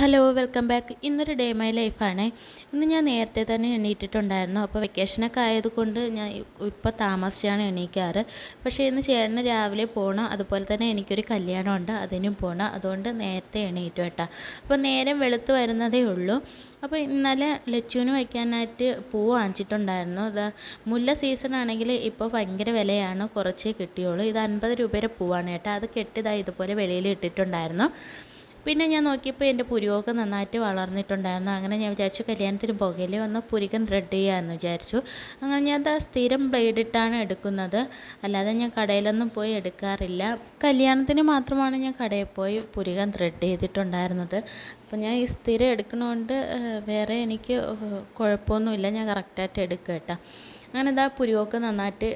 Hello welcome back ഇന്നൊരു day my ലൈഫാണ് ഇന്ന് ഞാൻ നേരത്തെ തന്നെ എണീറ്റിട്ടുണ്ടായിരുന്നു. അപ്പോൾ വെക്കേഷനൊക്കെ ആയതുകൊണ്ട് ഞാൻ ഇപ്പോൾ താമസിച്ചാണ് എണീക്കാറ്. പക്ഷേ ഇന്ന് ചേട്ടന് രാവിലെ പോകണം അതുപോലെ തന്നെ എനിക്കൊരു കല്യാണമുണ്ട്. അതിനും പോകണം അതുകൊണ്ട് നേരത്തെ എണീറ്റു കേട്ടോ. അപ്പോൾ നേരം വെളുത്ത് വരുന്നതേ ഉള്ളൂ. അപ്പോൾ ഇന്നലെ ലച്ചുവിന് വയ്ക്കാനായിട്ട് പൂ വാങ്ങിച്ചിട്ടുണ്ടായിരുന്നു. അത് മുല്ല സീസൺ ആണെങ്കിൽ ഇപ്പോൾ ഭയങ്കര വിലയാണ്. കുറച്ചേ കിട്ടിയുള്ളൂ. ഇത് അൻപത് രൂപയുടെ പൂവാണ് കേട്ടോ. അത് കെട്ടിയതായി ഇതുപോലെ വെളിയിൽ ഇട്ടിട്ടുണ്ടായിരുന്നു. പിന്നെ ഞാൻ നോക്കിയപ്പോൾ എന്റെ പുരുവൊക്കെ നന്നായിട്ട് വളർന്നിട്ടുണ്ടായിരുന്നു. അങ്ങനെ ഞാൻ വിചാരിച്ചു കല്യാണത്തിന് പുകയിൽ ഒന്ന് പുരികം ത്രെഡ് ചെയ്യാമെന്ന് വിചാരിച്ചു. അങ്ങനെ ഞാൻ അത് സ്ഥിരം ബ്ലേഡ് ഇട്ടാണ് എടുക്കുന്നത്. അല്ലാതെ ഞാൻ കടയിലൊന്നും പോയി എടുക്കാറില്ല. കല്യാണത്തിന് മാത്രമാണ് ഞാൻ കടയിൽ പോയി പുരികം ത്രെഡ് ചെയ്തിട്ടുണ്ടായിരുന്നത്. അപ്പോൾ ഞാൻ ഈ സ്ഥിരം എടുക്കണോണ്ട് വേറെ എനിക്ക് കുഴപ്പമൊന്നുമില്ല. ഞാൻ കറക്റ്റായിട്ട് എടുക്കുക കേട്ടോ. അങ്ങനെ എന്താ പുരിയൊക്കെ നന്നായിട്ട്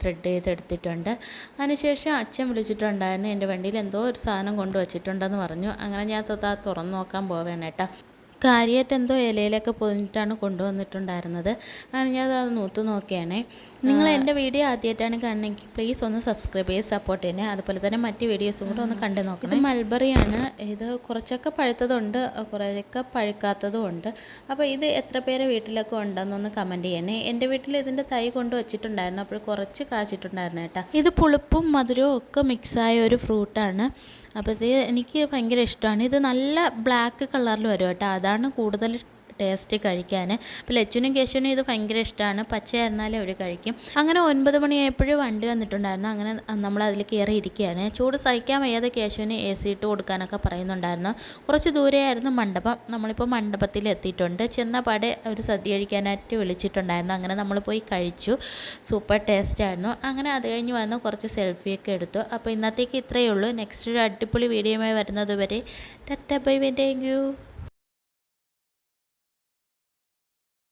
ത്രെഡ് ചെയ്തെടുത്തിട്ടുണ്ട്. അതിനുശേഷം അച്ഛൻ വിളിച്ചിട്ടുണ്ടായിരുന്നു എന്റെ വണ്ടിയിൽ എന്തോ ഒരു സാധനം കൊണ്ടുവച്ചിട്ടുണ്ടെന്ന് പറഞ്ഞു. അങ്ങനെ ഞാൻ തുറന്നു നോക്കാൻ പോവേണേട്ടാ കാര്യമായിട്ട് എന്തോ ഇലയിലൊക്കെ പൊതിഞ്ഞിട്ടാണ് കൊണ്ടുവന്നിട്ടുണ്ടായിരുന്നത്. ഞാനത് ഞാൻ അത് നൂത്ത് നോക്കിയാണേ. നിങ്ങൾ എന്റെ വീഡിയോ ആദ്യമായിട്ടാണ് കാണണമെങ്കിൽ പ്ലീസ് ഒന്ന് സബ്സ്ക്രൈബ് ചെയ്ത് സപ്പോർട്ട് ചെയ്യണേ. അതുപോലെ തന്നെ മറ്റ് വീഡിയോസും കൂടെ ഒന്ന് കണ്ടു നോക്കണം. ഇത് മൽബറിയാണ് ഇത് കുറച്ചൊക്കെ പഴുത്തതുണ്ട് കുറേയൊക്കെ പഴുക്കാത്തതും ഉണ്ട് അപ്പോൾ ഇത് എത്ര പേരെ വീട്ടിലൊക്കെ ഉണ്ടെന്നൊന്ന് കമന്റ് ചെയ്യണേ. എന്റെ വീട്ടിൽ ഇതിന്റെ തൈ കൊണ്ട് വെച്ചിട്ടുണ്ടായിരുന്നു. അപ്പോൾ കുറച്ച് കാച്ചിട്ടുണ്ടായിരുന്നു കേട്ടോ. ഇത് പുളിപ്പും മധുരവും ഒക്കെ മിക്സായ ഒരു ഫ്രൂട്ടാണ് അപ്പോൾ ഇത് എനിക്ക് ഭയങ്കര ഇഷ്ടമാണ് ഇത് നല്ല ബ്ലാക്ക് കളറിൽ വരും കേട്ടോ. അതാണ് കൂടുതൽ ടേസ്റ്റ് കഴിക്കാൻ. അപ്പോൾ ലച്ചുനും കേശുവിനും ഇത് ഭയങ്കര ഇഷ്ടമാണ്. പച്ചയായിരുന്നാലും അവർ കഴിക്കും. അങ്ങനെ ഒൻപത് മണിയായപ്പോഴും വണ്ടി വന്നിട്ടുണ്ടായിരുന്നു. അങ്ങനെ നമ്മൾ അതിൽ കയറി ഇരിക്കുകയാണ് ചൂട് സഹിക്കാൻ വയ്യാതെ കേശുവിന് എ സി ഇട്ട് കൊടുക്കാനൊക്കെ പറയുന്നുണ്ടായിരുന്നു. കുറച്ച് ദൂരെയായിരുന്നു മണ്ഡപം. നമ്മളിപ്പോൾ മണ്ഡപത്തിൽ എത്തിയിട്ടുണ്ട്. ചെന്ന പാടെ അവർ സദ്യ കഴിക്കാനായിട്ട് വിളിച്ചിട്ടുണ്ടായിരുന്നു. അങ്ങനെ നമ്മൾ പോയി കഴിച്ചു. സൂപ്പർ ടേസ്റ്റ് ആയിരുന്നു. അങ്ങനെ അത് കഴിഞ്ഞ് വന്ന് കുറച്ച് സെൽഫിയൊക്കെ എടുത്തു. അപ്പോൾ ഇന്നത്തേക്ക് ഇത്രയേ ഉള്ളൂ. നെക്സ്റ്റ് ഒരു അടിപൊളി വീഡിയോയുമായി വരുന്നത് വരെ. Tata bye bye thank you